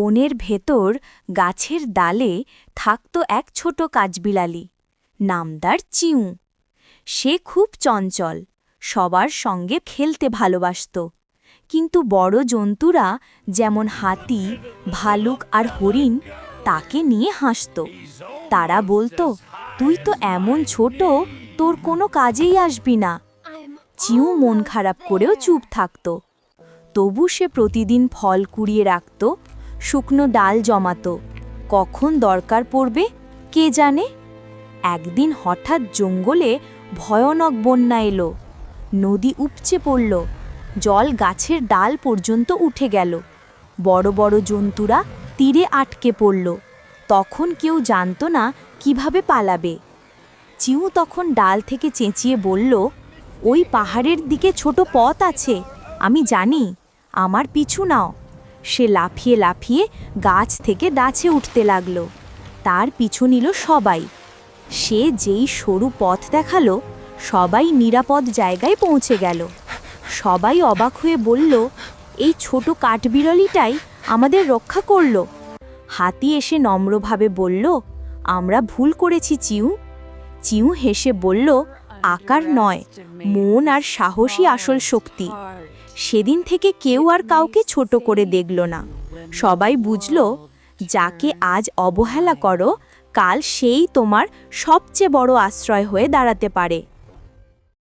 বনের ভেতর গাছের ডালে থাকত এক ছোট কাঠবিড়ালি নামদার চিউ। সে খুব চঞ্চল, সবার সঙ্গে খেলতে ভালোবাসত। কিন্তু বড় জন্তুরা যেমন হাতি, ভালুক আর হরিণ, তাকে নিয়ে হাসত। তারা বলতো, তুই তো এমন ছোট, তোর কোনো কাজেই আসবি না। চিউ মন খারাপ করেও চুপ থাকত। তবু সে প্রতিদিন ফল কুড়িয়ে রাখত শুকনো ডাল জমাত। কখন দরকার পড়বে, কে জানে? একদিন হঠাৎ জঙ্গলে ভয়ানক বন্যা এলো। নদী উপচে পড়ল। জল গাছের ডাল পর্যন্ত উঠে গেল। বড় বড় জন্তুরা তীরে আটকে পড়ল। তখন কেউ জানত না কীভাবে পালাবে। চিউ তখন ডাল থেকে চেঁচিয়ে বলল, ওই পাহাড়ের দিকে ছোট পথ আছে। আমি জানি। আমার পিছু নাও। সে লাফিয়ে লাফিয়ে গাছ থেকে ডাছে উঠতে লাগল। তার পিছু নিল সবাই। সে যেই সরু পথ দেখাল, সবাই নিরাপদ জায়গায় পৌঁছে গেল। সবাই অবাক হয়ে বলল, এই ছোট কাঠবিড়ালিটাই আমাদের রক্ষা করল। হাতি এসে নম্রভাবে বলল, আমরা ভুল করেছি, চিউ। চিউ হেসে বলল, আকার নয়, মন আর সাহসী আসল শক্তি। সেদিন থেকে কেউ আর কাউকে ছোট করে দেখল না। সবাই বুঝল, যাকে আজ অবহেলা করো, কাল সেই তোমার সবচেয়ে বড় আশ্রয় হয়ে দাঁড়াতে পারে।